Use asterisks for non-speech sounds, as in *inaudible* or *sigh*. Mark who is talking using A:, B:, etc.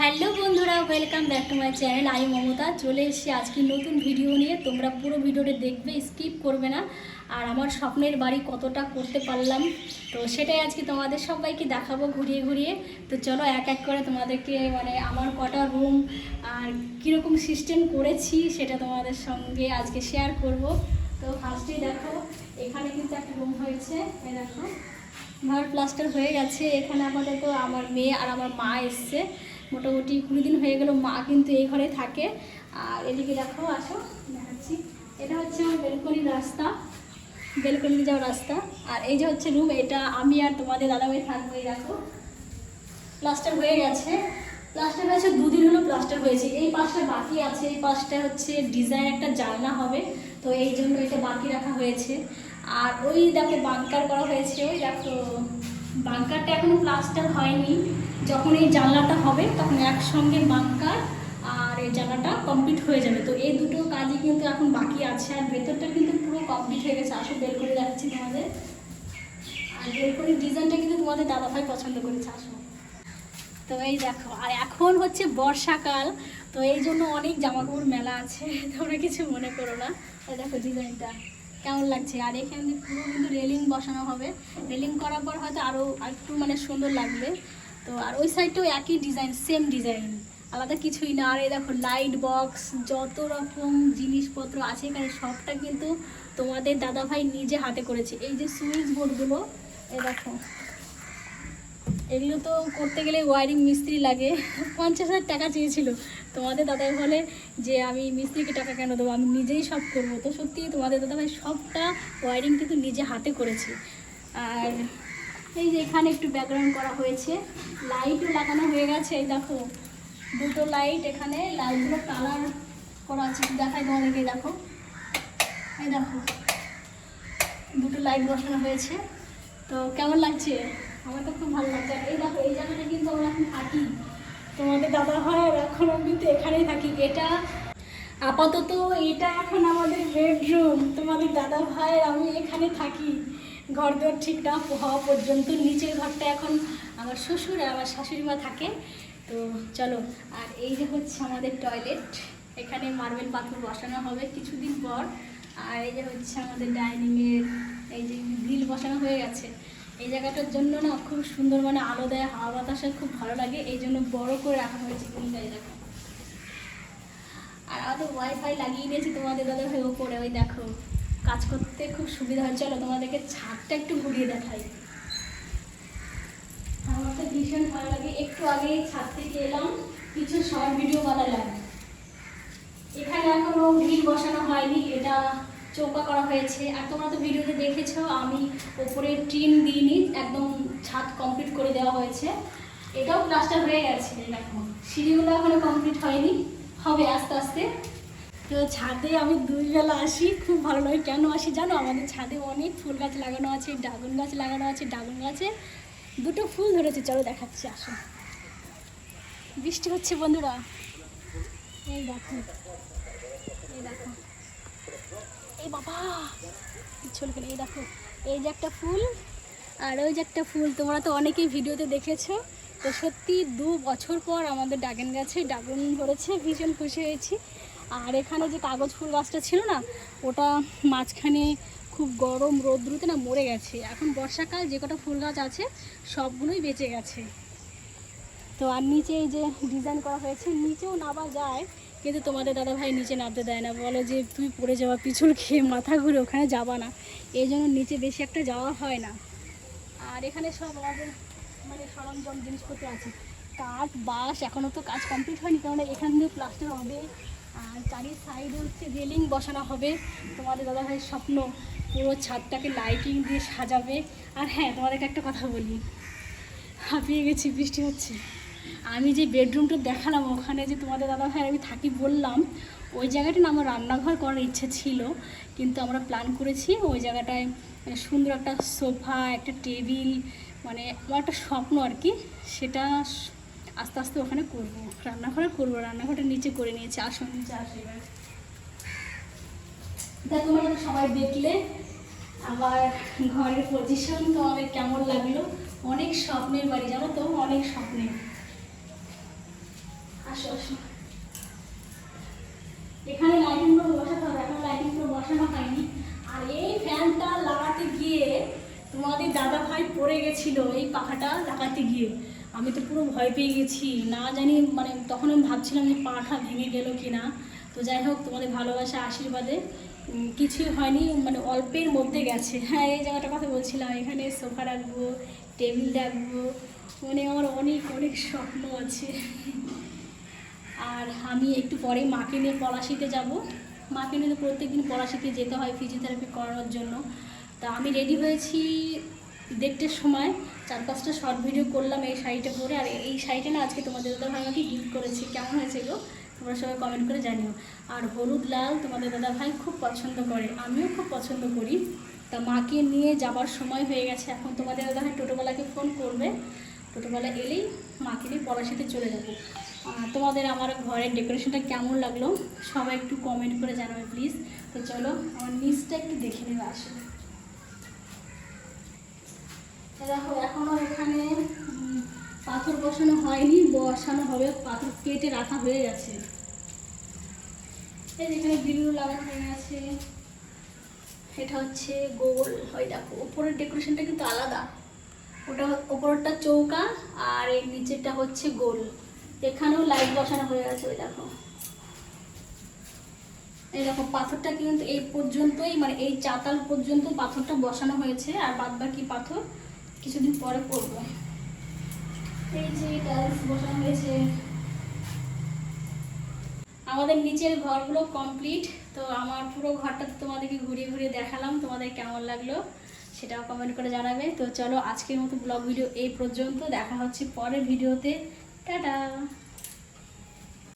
A: Hello বন্ধুরা, welcome back to my channel. আমি মমতা, চলে এসেছি আজকে নতুন ভিডিও নিয়ে। তোমরা পুরো ভিডিওটা দেখবে, স্কিপ করবে না। আর আমার স্বপ্নের বাড়ি কতটা করতে পারলাম, তো সেটাই আজকে তোমাদের সবাইকে দেখাবো ঘুরিয়ে ঘুরিয়ে। তো চলো, এক এক করে তোমাদেরকে মানে আমার কটা রুম আর কীরকম সিস্টেম করেছি, সেটা তোমাদের সঙ্গে আজকে শেয়ার করব। তো ফার্স্টেই দেখো, এখানে কিন্তু একটা রুম হয়েছে। এই দেখো, ঘর প্লাস্টার হয়ে গেছে। এখানে আপাতত আমার মেয়ে আর আমার মা এসছে। মোটামুটি কুড়ি দিন হয়ে গেল, মা কিন্তু এই ঘরে থাকে। আর এদিকে দেখো, আসো, দেখাচ্ছি। এটা হচ্ছে আমার বেলকনির রাস্তা বেলকনিতে যাওয়ার রাস্তা। আর এই যে হচ্ছে রুম এটা আমি আর তোমাদের দাদাভাই থাকব, এই দেখো। প্লাস্টার হয়ে গেছে। প্লাস্টার হয়েছে, দুদিন হলো প্লাস্টার হয়েছে। এই পাশটা বাকি আছে, এই পাশটা হচ্ছে ডিজাইন একটা জানলা হবে। তো এই জন্য এটা বাকি রাখা হয়েছে। আর ওই দেখো, বাংকার করা হয়েছে, ওই দেখো। বাংকারটা এখনও প্লাস্টার হয়নি। যখন এই জানলাটা হবে, তখন একসঙ্গে বাংকার আর এই জানলাটা কমপ্লিট হয়ে যাবে। তো এই দুটো কাজই কিন্তু এখন বাকি আছে। আর ভেতরটা কিন্তু পুরো কমপ্লিট হয়ে গেছে। আসো বের করে যাচ্ছি তোমাদের। আর বের করে ডিজাইনটা কিন্তু তোমাদের দাদাভাই পছন্দ করেছে। আসো। তো এই দেখো, আর এখন হচ্ছে বর্ষাকাল। তো এই জন্য অনেক জামাকাপড় মেলা আছে। *laughs* তোমরা কিছু মনে করো না। দেখো ডিজাইনটা। কেমন লাগছে? আর এখানে পুরো কিন্তু রেলিং বসানো হবে। রেলিং করার পর হয়তো আরও একটু মানে সুন্দর লাগবে। তো আর ওই সাইডটাও একই ডিজাইন সেম ডিজাইন। আলাদা কিছুই না। আর এই দেখো লাইট বক্স যত রকম জিনিসপত্র আছে এখানে, সবটা কিন্তু তোমাদের দাদাভাই নিজে হাতে করেছে। এই যে সুইচ বোর্ডগুলো এই দেখো। এগুলো তো করতে গেলে ওয়ারিং মিস্ত্রি লাগে। পঞ্চাশ হাজার টাকা চেয়েছিল। তোমাদের দাদাই বলে যে, আমি মিস্ত্রিকে টাকা কেন দেবো? আমি নিজেই সব করব। তো সত্যি তোমাদের দাদাভাই সবটা ওয়ারিং কিন্তু নিজে হাতে করেছে। আর এই যে এখানে একটু ব্যাকগ্রাউন্ড করা হয়েছে। লাইটও লাগানো হয়ে গেছে। এই দেখো, দুটো লাইট এখানে লাইটগুলো কালার করা আছে। দেখাই তোমাদেরকে দেখো। এই দেখো, দুটো লাইট বসানো হয়েছে। তো কেমন লাগছে? আমার তো খুব ভালো লাগছে। এই দেখো, এই জায়গাটা কিন্তু আমরা এখন থাকি। তোমাদের দাদা হয় আর এখন আমি কিন্তু এখানেই থাকি। এটা আপাতত এটা এখন আমাদের বেডরুম তোমাদের দাদা ভাই আমি এখানে থাকি। ঘর দর ঠিক না, হওয়া পর্যন্ত নিচের ঘরটা এখন আমার শ্বশুর আর আমার শাশুড়ি মা থাকে। তো চলো, আর এই যে হচ্ছে আমাদের টয়লেট এখানে মার্বেল পাথর বসানো হবে কিছুদিন পর। আর এই যে হচ্ছে আমাদের ডাইনিংয়ের এই যে গ্রিল বসানো হয়ে গেছে। এই জায়গাটার জন্য না খুব সুন্দর মানে আলো দেয়, হাওয়া বাতাসে খুব ভালো লাগে। এই জন্য বড় করে রাখা হয়েছে গ্রিলটা এই দেখো। আর আমাদের ওয়াইফাই লাগিয়ে দিয়েছি তোমাদের দাদা ভাই ওপরে, ওই দেখো। কাজ করতে খুব সুবিধা হয়। চলো তোমাদেরকে ছাদটা একটু ঘুরিয়ে দেখাই। আমার তো ভীষণ ভালো লাগে। একটু আগে ছাদ থেকে এলাম। কিছু শর্ট ভিডিও বলা বানালাম। এখানে এখনও গ্রিল বসানো হয়নি। এটা চৌকা করা হয়েছে। আর তোমরা তো ভিডিওতে দেখেছ, আমি ওপরে টিন দিইনি, একদম ছাদ কমপ্লিট করে দেওয়া হয়েছে। এটাও প্লাস্টার হয়ে গেছে, দেখো। সিঁড়িগুলো এখনও কমপ্লিট হয়নি। হবে আস্তে আস্তে। তো ছাদে আমি দুই বেলা আসি, খুব ভালো লাগে। কেন আসি জানো? আমাদের ছাদে অনেক ফুল গাছ লাগানো আছে ড্রাগন গাছ লাগানো আছে ড্রাগন গাছে দুটো ফুল ধরেছে। চলো দেখাচ্ছি, আসো। বৃষ্টি হচ্ছে বন্ধুরা। এই দেখো এই দেখো। এই বাবা চলে গেলে এই দেখো, এই যে একটা ফুল, আর ওই যে একটা ফুল, তোমরা তো অনেকেই ভিডিওতে দেখেছ, তো সত্যি দু বছর পর আমাদের ড্রাগন গাছে ড্রাগন ধরেছে, ভীষণ খুশি হয়েছি। আর এখানে যে কাগজ ফুল গাছটা ছিল না, ওটা মাঝখানে খুব গরম রোদ্রুতে না মরে গেছে। এখন বর্ষাকাল, যে কটা ফুল গাছ আছে, সবগুলোই বেঁচে গেছে। তো আর নিচে এই যে ডিজাইন করা হয়েছে, নিচেও নামা যায় কিন্তু তোমাদের দাদা ভাই নিচে নামতে দেয় না। বলো যে, তুই পড়ে যাওয়া পিছল খেয়ে মাথা ঘুরে ওখানে যাবা না। এই জন্য নিচে বেশি একটা যাওয়া হয় না। আর এখানে সব আমাদের মানে সরঞ্জাম, জিনিসপত্র আছে। কাঠ, বাঁশ এখনও তো কাজ কমপ্লিট হয়নি কারণ এখান দিয়ে প্লাস্টার হবে। আর চারি সাইডে হচ্ছে রেলিং বসানো হবে। তোমাদের দাদা ভাইয়ের স্বপ্ন, পুরো ছাদটাকে লাইটিং দিয়ে সাজাবে। আর হ্যাঁ তোমাদেরকে একটা কথা বলি। হাঁপিয়ে গেছি, বৃষ্টি হচ্ছে। আমি যে বেডরুমটা দেখালাম ওখানে যে তোমাদের দাদা ভাই আমি থাকি বললাম, ওই জায়গাটা না আমার রান্নাঘর করার ইচ্ছে ছিল, কিন্তু আমরা প্ল্যান করেছি ওই জায়গাটায় সুন্দর একটা সোফা, একটা টেবিল মানে আমার একটা স্বপ্ন আর কি, সেটা আস্তে আস্তে ওখানে করব। রান্নাঘরে করব, রান্নাঘরটা নিচে করে নিয়েছি, আসুন। নিচে আসো তা তোমরা সবাই দেখলে আমার ঘরের পজিশন তোমাদের কেমন লাগল। অনেক স্বপ্নের বাড়ি, জানো তো? অনেক স্বপ্নের। আসো আসো। এখানে লাইটিংগুলো বসাতে হবে, এখন লাইটিংগুলো বসানো হয়নি। আর এই ফ্যানটা লাগাতে গিয়ে তোমাদের দাদা ভাই পড়ে গেছিল এই পাখাটা লাগাতে গিয়ে। আমি তো পুরো ভয় পেয়ে গেছি, না জানি মানে তখন আমি ভাবছিলাম যে পাখা ভেঙে গেল কি না তো যাই হোক, তোমাদের ভালোবাসা, আশীর্বাদে কিছুই হয়নি মানে অল্পের মধ্যে গেছে। হ্যাঁ এই জায়গাটার কথা বলছিলাম, এখানে সোফা রাখব, টেবিল রাখব মানে আমার অনেক অনেক স্বপ্ন আছে। আর আমি একটু পরে মাকে নিয়ে পলাশিতে যাব। মাকে নিয়ে তো প্রত্যেকদিন পলাশিতে যেতে হয় ফিজিওথেরাপি করানোর জন্য। তা আমি রেডি হয়েছি দেড়টের সময়। চার পাঁচটা শর্ট ভিডিও করলাম এই শাড়িটা পরে। আর এই শাড়িটা না আজকে তোমাদের দাদা ভাই আমাকে গিফট করেছে। কেমন হয়েছে গো? তোমরা সবাই কমেন্ট করে জানিও। আর হলুদ, লাল তোমাদের দাদা ভাই খুব পছন্দ করে। আমিও খুব পছন্দ করি। তা মাকে নিয়ে যাবার সময় হয়ে গেছে। এখন তোমাদের দাদা ভাই টোটোবেলাকে ফোন করবে। টোটোবেলা এলেই মাকে নিয়ে পলাশিতে চলে যাব। তোমাদের আমার ঘরের ডেকোরেশনটা কেমন লাগল? সবাই একটু কমেন্ট করে জানাবে প্লিজ তো চলো, আমার নিচটা একটু দেখে নেবে আসলে দেখো এখনও এখানে পাথর বসানো হয়নি, বসানো হবে, পাথর কেটে রাখা হয়ে গেছে। এই যেখানে গ্রিল লাগানো হয়ে গেছে, এটা হচ্ছে গোল, ওই দেখো, উপরের ডেকোরেশনটা কিন্তু আলাদা। ওটা ওপরটা চৌকা, আর এই নিচেরটা হচ্ছে গোল। এখানেও লাইট বসানো হয়ে গেছে ওই দেখো। এই দেখো, পাথরটা কিন্তু এই পর্যন্তই মানে এই চাতাল পর্যন্ত পাথরটা বসানো হয়েছে, আর বাদ বাকি পাথর কিছুদিন পরে পড়বে। এই যে টাইলস বসানো হয়েছে। আমাদের নিচের ঘরগুলো কমপ্লিট তো আমার পুরো ঘরটা তোমাদেরকে ঘুরিয়ে ঘুরিয়ে দেখালাম, তোমাদের কেমন লাগল সেটাও কমেন্ট করে জানাবে। তো চলো আজকের মতো ব্লগ ভিডিও এই পর্যন্ত, দেখা হচ্ছে পরের ভিডিওতে Ta-da!